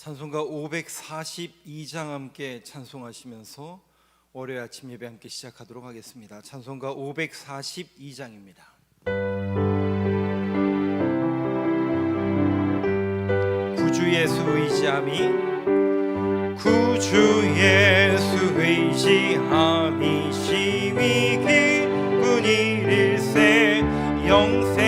찬송가 542장 함께 찬송하시면서 월요일 아침 예배 함께 시작하도록 하겠습니다. 찬송가 542장입니다. 구주 예수 의지함이 구주 예수 의지함이 심히 기쁜 일일세 영생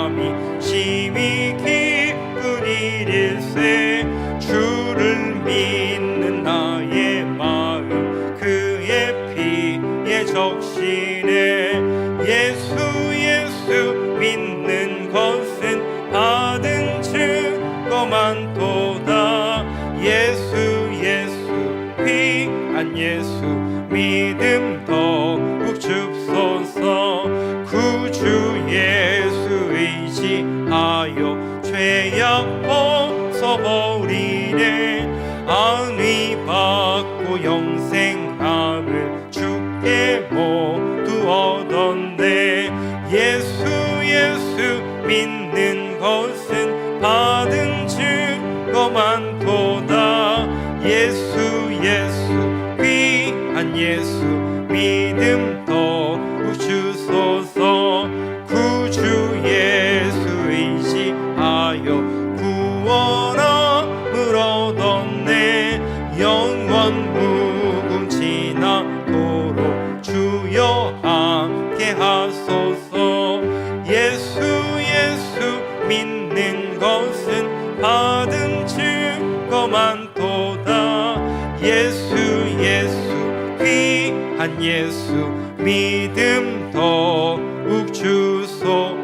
의심함이 심히 기쁜 일일세 주를 믿 영생함을 주께 모두 얻었네. 예수 예수 믿는 믿는 것은 받은 증거만 도다. 예수 예수 귀한 예수 믿음 더욱 주소서.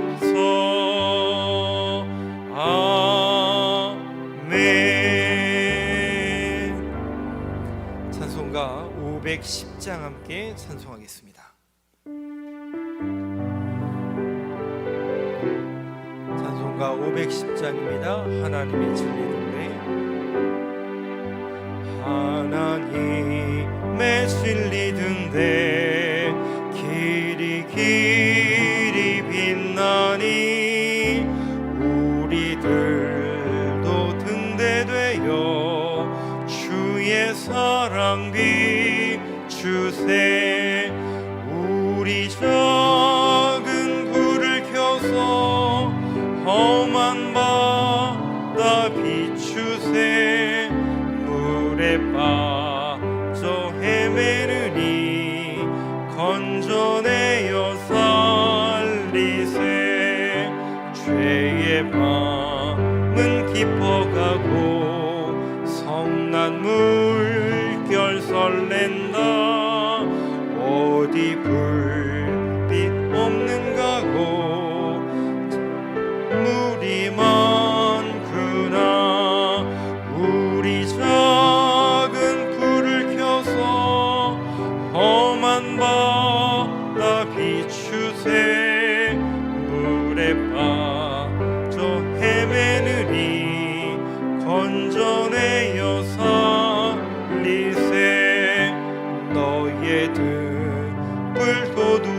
아멘. 찬송가 510장 함께 찬송 510장입니다. 하나님의 진리 노래 하나님의 진리 등대 깊어가고 성난 물결 설렌다. 어디 불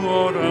도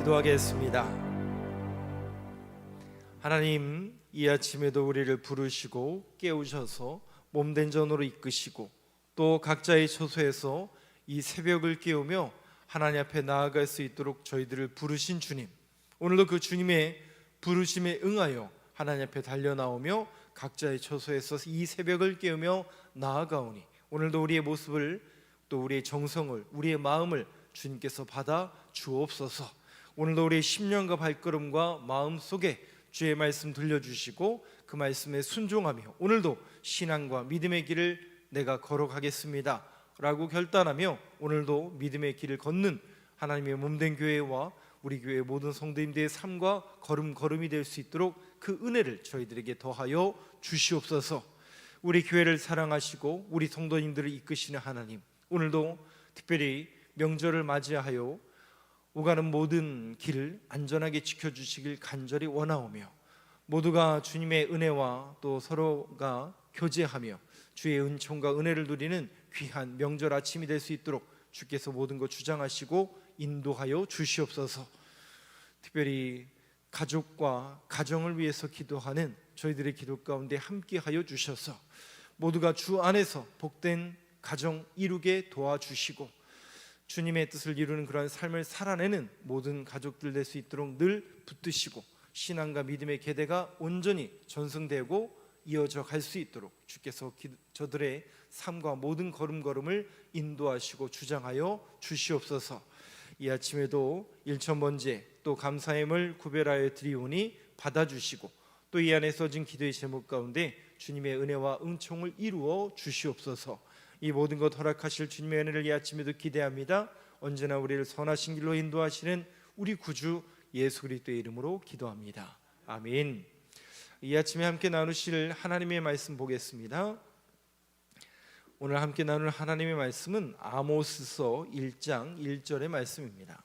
기도하겠습니다 하나님 이 아침에도 우리를 부르시고 깨우셔서 몸된 전으로 이끄시고 또 각자의 처소에서 이 새벽을 깨우며 하나님 앞에 나아갈 수 있도록 저희들을 부르신 주님 오늘도 그 주님의 부르심에 응하여 하나님 앞에 달려 나오며 각자의 처소에서 이 새벽을 깨우며 나아가오니 오늘도 우리의 모습을 또 우리의 정성을 우리의 마음을 주님께서 받아 주옵소서. 오늘도 우리의 심령과 발걸음과 마음 속에 주의 말씀 들려주시고 그 말씀에 순종하며 오늘도 신앙과 믿음의 길을 내가 걸어가겠습니다. 라고 결단하며 오늘도 믿음의 길을 걷는 하나님의 몸된 교회와 우리 교회 모든 성도님들의 삶과 걸음 걸음이 될 수 있도록 그 은혜를 저희들에게 더하여 주시옵소서. 우리 교회를 사랑하시고 우리 성도님들을 이끄시는 하나님 오늘도 특별히 명절을 맞이하여 오가는 모든 길을 안전하게 지켜주시길 간절히 원하오며 모두가 주님의 은혜와 또 서로가 교제하며 주의 은총과 은혜를 누리는 귀한 명절 아침이 될 수 있도록 주께서 모든 것 주장하시고 인도하여 주시옵소서. 특별히 가족과 가정을 위해서 기도하는 저희들의 기도 가운데 함께하여 주셔서 모두가 주 안에서 복된 가정 이루게 도와주시고 주님의 뜻을 이루는 그러한 삶을 살아내는 모든 가족들 될 수 있도록 늘 붙드시고 신앙과 믿음의 계대가 온전히 전승되고 이어져 갈 수 있도록 주께서 기- 저들의 삶과 모든 걸음걸음을 인도하시고 주장하여 주시옵소서. 이 아침에도 일천번제 또 감사함을 구별하여 드리오니 받아주시고 또 이 안에 써진 기도의 제목 가운데 주님의 은혜와 응총을 이루어 주시옵소서. 이 모든 것 허락하실 주님의 은혜를 이 아침에도 기대합니다. 언제나 우리를 선하신 길로 인도하시는 우리 구주 예수 그리스도의 이름으로 기도합니다. 아멘. 이 아침에 함께 나누실 하나님의 말씀 보겠습니다. 오늘 함께 나눌 하나님의 말씀은 아모스서 1장 1절의 말씀입니다.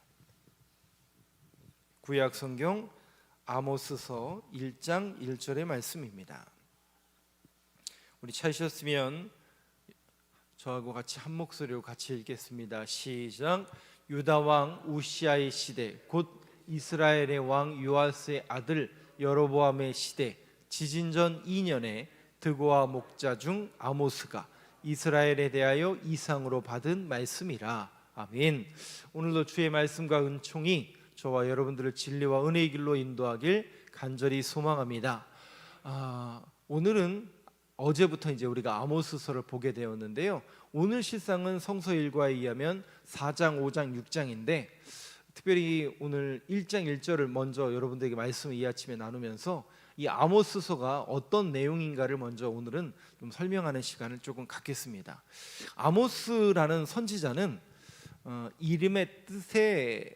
구약 성경 아모스서 1장 1절의 말씀입니다. 우리 찾으셨으면 저하고 같이 한 목소리로 같이 읽겠습니다. 시작. 유다 왕 우시아의 시대 곧 이스라엘의 왕 요아스의 아들 여로보암의 시대 지진 전 2년에 드고와 목자 중 아모스가 이스라엘에 대하여 이상으로 받은 말씀이라. 아멘. 오늘도 주의 말씀과 은총이 저와 여러분들을 진리와 은혜의 길로 인도하길 간절히 소망합니다. 아, 오늘은 어제부터 이제 우리가 아모스서를 보게 되었는데요. 오늘 실상은 성서 일과에 의하면 4장, 5장, 6장인데 특별히 오늘 1장 1절을 먼저 여러분들에게 말씀을 이 아침에 나누면서 이 아모스서가 어떤 내용인가를 먼저 오늘은 좀 설명하는 시간을 조금 갖겠습니다. 아모스라는 선지자는 어, 이름의 뜻의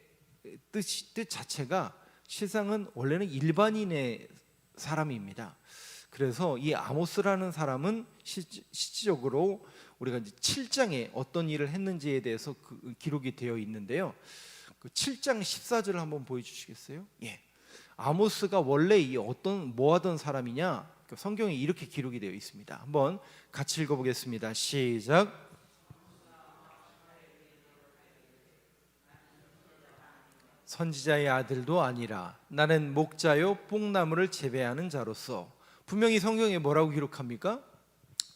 뜻, 뜻 자체가 실상은 원래는 일반인의 사람입니다. 그래서 이 아모스라는 사람은 시- 실질적으로 우리가 이제 7장에 어떤 일을 했는지에 대해서 그 기록이 되어 있는데요. 그 7장 14절을 한번 보여주시겠어요? 예. 아모스가 원래 이 어떤 뭐 하던 사람이냐? 그 성경에 이렇게 기록이 되어 있습니다. 한번 같이 읽어보겠습니다. 시작. 선지자의 아들도 아니라 나는 목자요 뽕나무를 재배하는 자로서 분명히 성경에 뭐라고 기록합니까?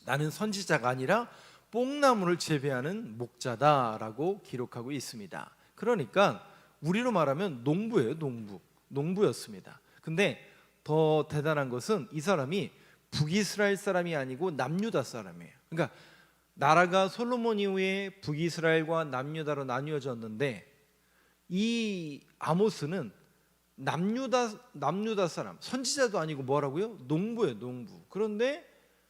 나는 선지자가 아니라 뽕나무를 재배하는 목자다라고 기록하고 있습니다. 그러니까 우리로 말하면 농부예요, 농부. 농부였습니다. 근데 더 대단한 것은 이 사람이 북이스라엘 사람이 아니고 남유다 사람이에요. 그러니까 나라가 솔로몬 이후에 북이스라엘과 남유다로 나뉘어졌는데 이 아모스는 남유다 남유다 사람 선지자도 아니고 뭐라고요? 농부예요, 농부. 그런데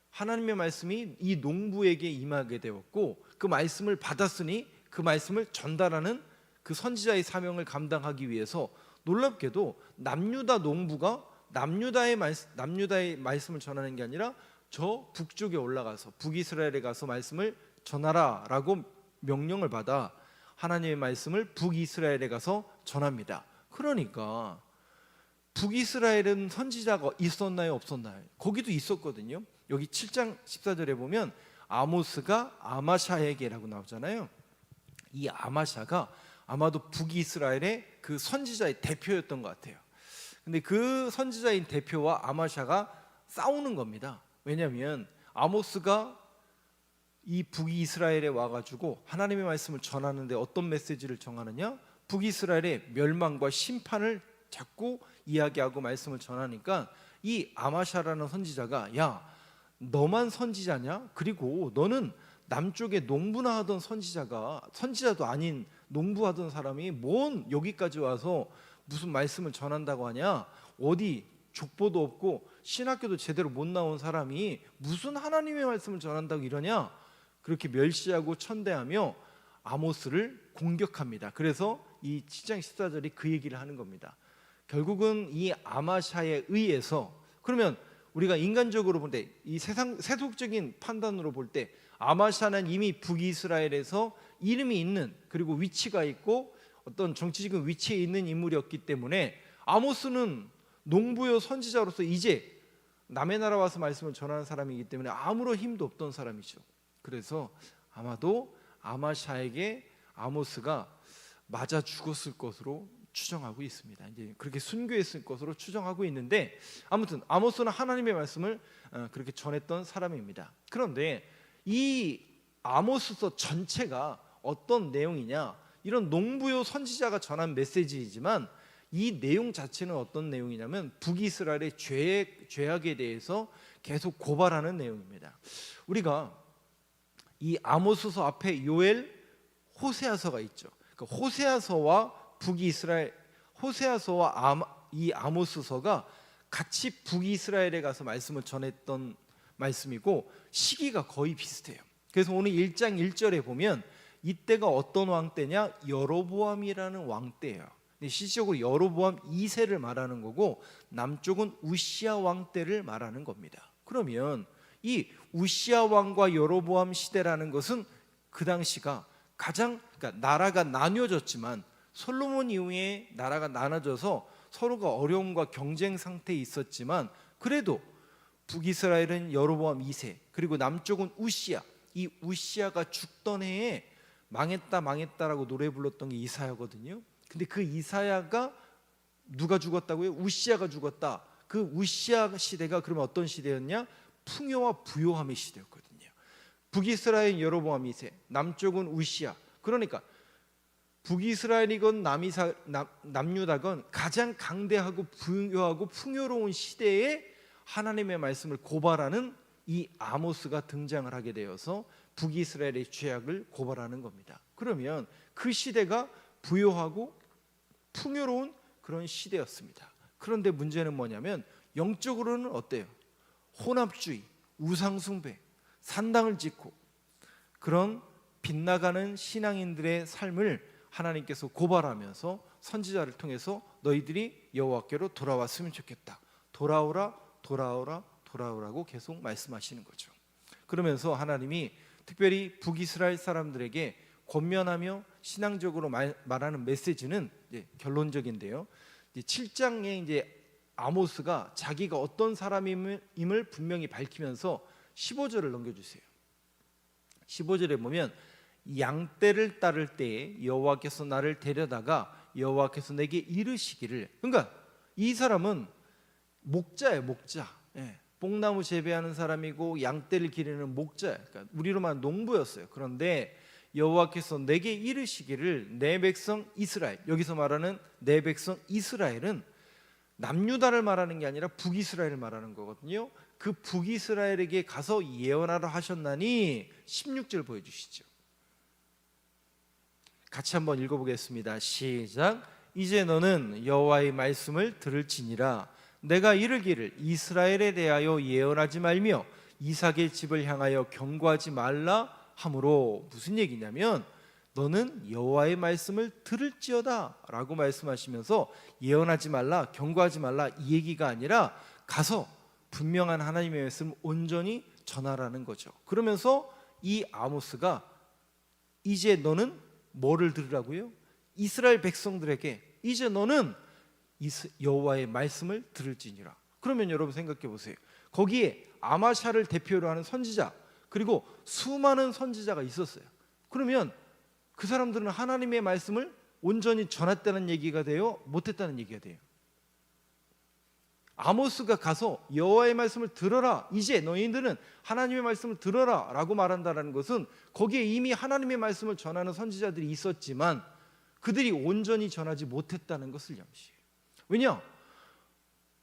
하나님의 말씀이 이 농부에게 임하게 되었고 그 말씀을 받았으니 그 말씀을 전달하는 그 선지자의 사명을 감당하기 위해서 놀랍게도 남유다 농부가 남유다의 말 남유다의 말씀을 전하는 게 아니라 저 북쪽에 올라가서 북이스라엘에 가서 말씀을 전하라라고 명령을 받아 하나님의 말씀을 북이스라엘에 가서 전합니다. 그러니까 북이스라엘은 선지자가 있었나요, 없었나요? 거기도 있었거든요. 여기 7장 14절에 보면 아모스가 아마샤에게라고 나오잖아요. 이 아마샤가 아마도 북이스라엘의 그 선지자의 대표였던 것 같아요. 근데 그 선지자인 대표와 아마샤가 싸우는 겁니다. 왜냐하면 아모스가 이 북이스라엘에 와가지고 하나님의 말씀을 전하는데 어떤 메시지를 정하느냐? 북이스라엘의 멸망과 심판을 자꾸 이야기하고 말씀을 전하니까 이 아마샤라는 선지자가 야 너만 선지자냐? 그리고 너는 남쪽에 농부나 하던 선지자가 선지자도 아닌 농부하던 사람이 뭔 여기까지 와서 무슨 말씀을 전한다고 하냐? 어디 족보도 없고 신학교도 제대로 못 나온 사람이 무슨 하나님의 말씀을 전한다고 이러냐? 그렇게 멸시하고 천대하며 아모스를 공격합니다. 그래서 이 7장 14절이 그 얘기를 하는 겁니다. 결국은 이 아마샤에 의해서 그러면 우리가 인간적으로 볼 때 이 세상 세속적인 판단으로 볼 때 아마샤는 이미 북이스라엘에서 이름이 있는 그리고 위치가 있고 어떤 정치적인 위치에 있는 인물이었기 때문에 아모스는 농부요 선지자로서 이제 남의 나라 와서 말씀을 전하는 사람이기 때문에 아무런 힘도 없던 사람이죠. 그래서 아마도 아마샤에게 아모스가 맞아 죽었을 것으로 추정하고 있습니다. 이제 그렇게 순교했을 것으로 추정하고 있는데 아무튼 아모스는 하나님의 말씀을 어, 그렇게 전했던 사람입니다. 그런데 이 아모스서 전체가 어떤 내용이냐? 이런 농부요 선지자가 전한 메시지이지만 이 내용 자체는 어떤 내용이냐면 북이스라엘의 죄 죄악에 대해서 계속 고발하는 내용입니다. 우리가 이 아모스서 앞에 요엘 호세아서가 있죠. 그 호세아서와 북이스라엘 호세아서와 아마, 이 아모스서가 같이 북이스라엘에 가서 말씀을 전했던 말씀이고 시기가 거의 비슷해요. 그래서 오늘 1장 1절에 보면 이때가 어떤 왕 때냐? 여로보암이라는 왕 때예요. 실질적으로 여로보암 2세를 말하는 거고 남쪽은 우시아 왕 때를 말하는 겁니다. 그러면 이 우시아 왕과 여로보암 시대라는 것은 그 당시가 가장 그러니까 나라가 나뉘어졌지만 솔로몬 이후에 나라가 나눠져서 서로가 어려움과 경쟁 상태에 있었지만 그래도 북이스라엘은 여로보암 2세 그리고 남쪽은 우시아 이 우시아가 죽던 해에 망했다 망했다라고 노래 불렀던 게 이사야거든요. 근데 그 이사야가 누가 죽었다고요? 우시아가 죽었다. 그 우시아 시대가 그러면 어떤 시대였냐? 풍요와 부요함의 시대였거든요. 북이스라엘 여로보암 2세, 남쪽은 우시아. 그러니까 북이스라엘이건 남이사, 남, 남유다건 가장 강대하고 부유하고 풍요로운 시대에 하나님의 말씀을 고발하는 이 아모스가 등장을 하게 되어서 북이스라엘의 죄악을 고발하는 겁니다. 그러면 그 시대가 부유하고 풍요로운 그런 시대였습니다. 그런데 문제는 뭐냐면 영적으로는 어때요? 혼합주의, 우상숭배, 산당을 짓고 그런 빗나가는 신앙인들의 삶을 하나님께서 고발하면서 선지자를 통해서 너희들이 여호와께로 돌아왔으면 좋겠다. 돌아오라, 돌아오라, 돌아오라고 계속 말씀하시는 거죠. 그러면서 하나님이 특별히 북이스라엘 사람들에게 권면하며 신앙적으로 말, 하는 메시지는 결론적인데요. 이제 7장에 이제 아모스가 자기가 어떤 사람임을 분명히 밝히면서 15절을 넘겨주세요. 15절에 보면 양떼를 따를 때에 여호와께서 나를 데려다가 여호와께서 내게 이르시기를. 그러니까 이 사람은 목자예요 목자. 예, 뽕나무 재배하는 사람이고 양떼를 기르는 목자. 그러니까 우리로 말 농부였어요. 그런데 여호와께서 내게 이르시기를 내 백성 이스라엘. 여기서 말하는 내 백성 이스라엘은 남유다를 말하는 게 아니라 북이스라엘을 말하는 거거든요 그 북이스라엘에게 가서 예언하라 하셨나니 16절 보여주시죠 같이 한번 읽어보겠습니다. 시작. 이제 너는 여호와의 말씀을 들을지니라. 내가 이르기를 이스라엘에 대하여 예언하지 말며 이삭의 집을 향하여 경고하지 말라 함으로 무슨 얘기냐면 너는 여호와의 말씀을 들을지어다라고 말씀하시면서 예언하지 말라 경고하지 말라 이 얘기가 아니라 가서 분명한 하나님의 말씀을 온전히 전하라는 거죠. 그러면서 이 아모스가 이제 너는 뭐를 들으라고요? 이스라엘 백성들에게 이제 너는 여호와의 말씀을 들을지니라. 그러면 여러분 생각해 보세요. 거기에 아마샤를 대표로 하는 선지자 그리고 수많은 선지자가 있었어요. 그러면 그 사람들은 하나님의 말씀을 온전히 전했다는 얘기가 돼요? 못했다는 얘기가 돼요? 아모스가 가서 여호와의 말씀을 들어라. 이제 너희들은 하나님의 말씀을 들어라라고 말한다라는 것은 거기에 이미 하나님의 말씀을 전하는 선지자들이 있었지만 그들이 온전히 전하지 못했다는 것을 암시해요. 왜냐?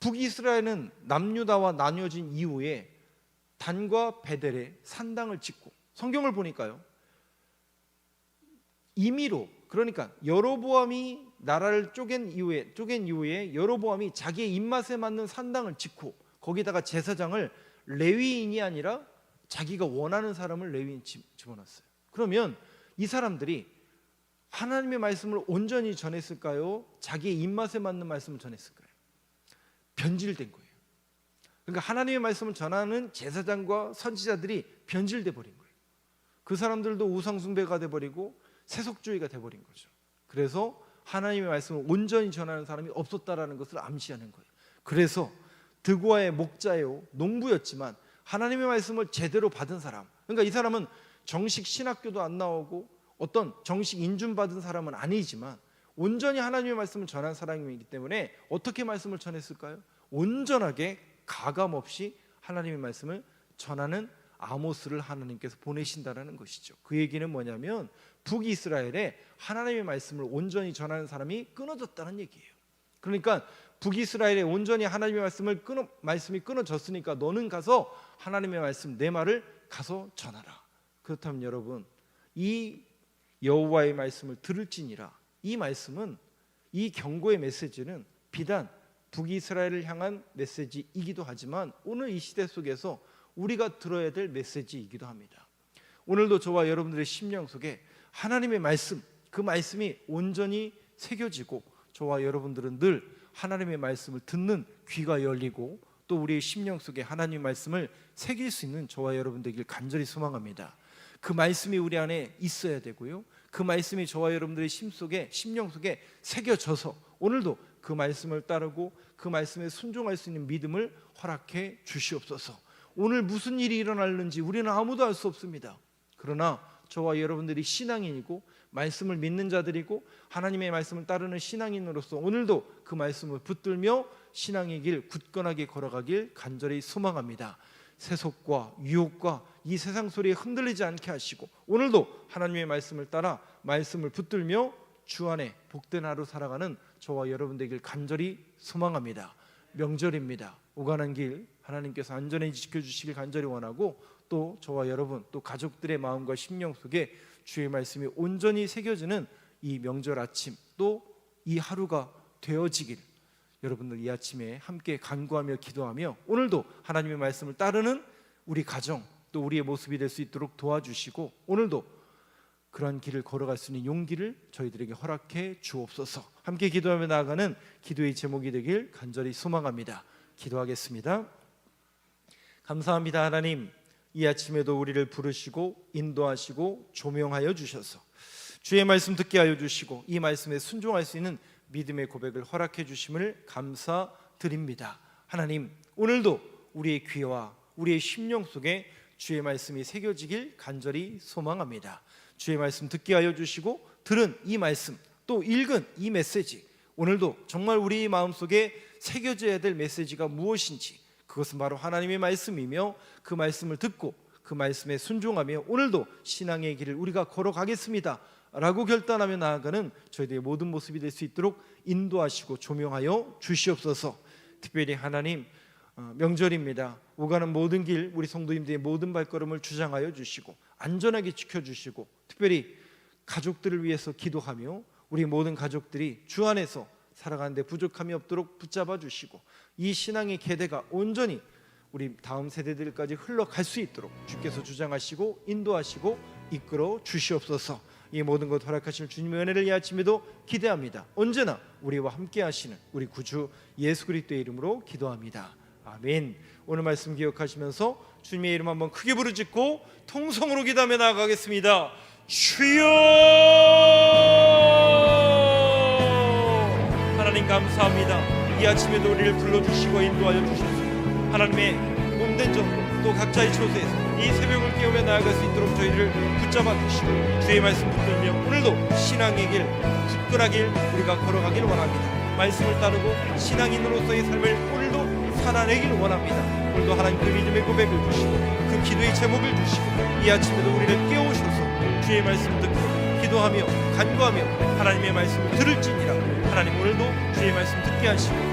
북이스라엘은 남유다와 나뉘어진 이후에 단과 베델에 산당을 짓고 성경을 보니까요. 임의로 그러니까 여로보암이 나라를 쪼갠 이후에 쪼갠 이후에 여로보암이 자기의 입맛에 맞는 산당을 짓고 거기다가 제사장을 레위인이 아니라 자기가 원하는 사람을 레위인 집- 집어넣었어요. 그러면 이 사람들이 하나님의 말씀을 온전히 전했을까요? 자기의 입맛에 맞는 말씀을 전했을까요? 변질된 거예요. 그러니까 하나님의 말씀을 전하는 제사장과 선지자들이 변질돼 버린 거예요. 그 사람들도 우상 숭배가 돼 버리고 세속주의가 돼 버린 거죠. 그래서 하나님의 말씀을 온전히 전하는 사람이 없었다라는 것을 암시하는 거예요. 그래서 드고아의 목자요 농부였지만 하나님의 말씀을 제대로 받은 사람. 그러니까 이 사람은 정식 신학교도 안 나오고 어떤 정식 인준 받은 사람은 아니지만 온전히 하나님의 말씀을 전한 사람이기 때문에 어떻게 말씀을 전했을까요? 온전하게 가감 없이 하나님의 말씀을 전하는 아모스를 하나님께서 보내신다라는 것이죠. 그 얘기는 뭐냐면 북이스라엘에 하나님의 말씀을 온전히 전하는 사람이 끊어졌다는 얘기예요. 그러니까 북이스라엘에 온전히 하나님의 말씀을 끊어 말씀이 끊어졌으니까 너는 가서 하나님의 말씀 내 말을 가서 전하라. 그렇다면 여러분 이 여호와의 말씀을 들을지니라 이 말씀은 이 경고의 메시지는 비단 북이스라엘을 향한 메시지이기도 하지만 오늘 이 시대 속에서 우리가 들어야 될 메시지이기도 합니다. 오늘도 저와 여러분들의 심령 속에 하나님의 말씀 그 말씀이 온전히 새겨지고 저와 여러분들은 늘 하나님의 말씀을 듣는 귀가 열리고 또 우리의 심령 속에 하나님의 말씀을 새길 수 있는 저와 여러분 되길 간절히 소망합니다. 그 말씀이 우리 안에 있어야 되고요. 그 말씀이 저와 여러분들의 심 속에 심령 속에 새겨져서 오늘도 그 말씀을 따르고 그 말씀에 순종할 수 있는 믿음을 허락해 주시옵소서. 오늘 무슨 일이 일어날는지 우리는 아무도 알 수 없습니다. 그러나 저와 여러분들이 신앙인이고 말씀을 믿는 자들이고 하나님의 말씀을 따르는 신앙인으로서 오늘도 그 말씀을 붙들며 신앙의 길 굳건하게 걸어가길 간절히 소망합니다. 세속과 유혹과 이 세상 소리에 흔들리지 않게 하시고 오늘도 하나님의 말씀을 따라 말씀을 붙들며 주 안에 복된 하루 살아가는 저와 여러분 되길 간절히 소망합니다. 명절입니다. 오가는 길 하나님께서 안전히 지켜 주시길 간절히 원하고 또 저와 여러분 또 가족들의 마음과 심령 속에 주의 말씀이 온전히 새겨지는 이 명절 아침 또 이 하루가 되어지길 여러분들 이 아침에 함께 간구하며 기도하며 오늘도 하나님의 말씀을 따르는 우리 가정 또 우리의 모습이 될 수 있도록 도와주시고 오늘도 그러한 길을 걸어갈 수 있는 용기를 저희들에게 허락해 주옵소서. 함께 기도하며 나아가는 기도의 제목이 되길 간절히 소망합니다. 기도하겠습니다. 감사합니다 하나님 이 아침에도 우리를 부르시고 인도하시고 조명하여 주셔서 주의 말씀 듣게 하여 주시고 이 말씀에 순종할 수 있는 믿음의 고백을 허락해 주심을 감사드립니다. 하나님 오늘도 우리의 귀와 우리의 심령 속에 주의 말씀이 새겨지길 간절히 소망합니다. 주의 말씀 듣게 하여 주시고 들은 이 말씀 또 읽은 이 메시지 오늘도 정말 우리 마음 속에 새겨져야 될 메시지가 무엇인지 그것은 바로 하나님의 말씀이며 그 말씀을 듣고 그 말씀에 순종하며 오늘도 신앙의 길을 우리가 걸어가겠습니다. 라고 결단하며 나아가는 저희들의 모든 모습이 될 수 있도록 인도하시고 조명하여 주시옵소서. 특별히 하나님 어, 명절입니다. 오가는 모든 길 우리 성도님들의 모든 발걸음을 주장하여 주시고 안전하게 지켜 주시고 특별히 가족들을 위해서 기도하며 우리 모든 가족들이 주 안에서 살아가는데 부족함이 없도록 붙잡아 주시고 이 신앙의 계대가 온전히 우리 다음 세대들까지 흘러갈 수 있도록 주께서 주장하시고 인도하시고 이끌어 주시옵소서. 이 모든 것 허락하실 주님의 은혜를 이 아침에도 기대합니다. 언제나 우리와 함께 하시는 우리 구주 예수 그리스도의 이름으로 기도합니다. 아멘. 오늘 말씀 기억하시면서 주님의 이름 한번 크게 부르짖고 통성으로 기도하며 나아가겠습니다. 주여! 감사합니다. 이 아침에도 우리를 불러주시고 인도하여 주셔서 하나님의 몸된 전으로 또 각자의 처소에서 이 새벽을 깨우며 나아갈 수 있도록 저희를 붙잡아 주시고 주의 말씀 붙들며 오늘도 신앙의 길 굳건하길 우리가 걸어가길 원합니다. 말씀을 따르고 신앙인으로서의 삶을 오늘도 살아내길 원합니다. 오늘도 하나님 그 믿음의 고백을 주시고 그 기도의 제목을 주시고 이 아침에도 우리를 깨우셔서 주의 말씀 듣고 기도하며 간구하며 하나님의 말씀을 들을지니라 하나님 오늘도 주의 말씀 듣게 하시고